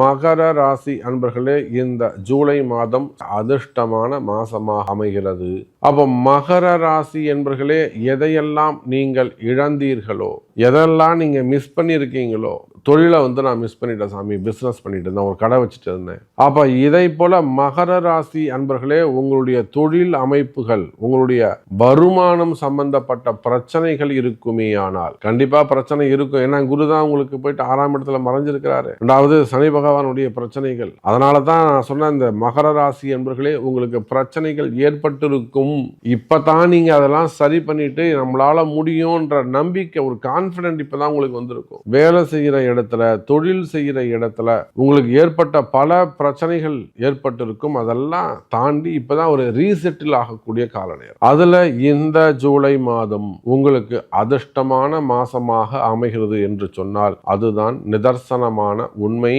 மகர ராசி அன்பர்களே இந்த ஜூலை மாதம் அதிர்ஷ்டமான மாசமாக அமைகிறது. அப்போ மகர ராசி என்பர்களே எதையெல்லாம் நீங்கள் இழந்தீர்களோ எதெல்லாம் நீங்க மிஸ் பண்ணியிருக்கீங்களோ தொழிலை வந்து நான் மிஸ் பண்ணிட்டேன் சாமி பிஸ்னஸ் பண்ணிட்டு இருந்தேன் ஒரு கடை வச்சுட்டு இருந்தேன். அப்போ இதை போல மகர ராசி அன்பர்களே உங்களுடைய தொழில் அமைப்புகள் உங்களுடைய வருமானம் சம்பந்தப்பட்ட பிரச்சனைகள் இருக்குமே ஆனால் கண்டிப்பா பிரச்சனை இருக்கும். ஏன்னா குரு தான் உங்களுக்கு போயிட்டு ஆறாம் இடத்துல மறைஞ்சிருக்கிறாரு. ரெண்டாவது சனி பகவானுடைய பிரச்சனைகள். அதனால தான் நான் சொன்ன இந்த மகர ராசி அன்பர்களே உங்களுக்கு பிரச்சனைகள் ஏற்பட்டிருக்கும். இப்பதான் நீங்க அதெல்லாம் சரி பண்ணிட்டு நம்மளால முடியும்ன்ற நம்பிக்கை ஒரு கான்பிடன்ட் இப்பதான் உங்களுக்கு வந்திருக்கும். வேலை செய்கிற இடத்துல தொழில் செய்கிற இடத்துல உங்களுக்கு ஏற்பட்ட பல பிரச்சனைகள் ஏற்பட்டிருக்கும். அதெல்லாம் தாண்டி இப்பதான் ஒரு ரீசெட்டில் ஆகக்கூடிய கால நேரம் அதுல இந்த ஜூலை மாதம் உங்களுக்கு அதிர்ஷ்டமான மாசமாக அமைகிறது என்று சொன்னால் அதுதான் நிதர்சனமான உண்மை.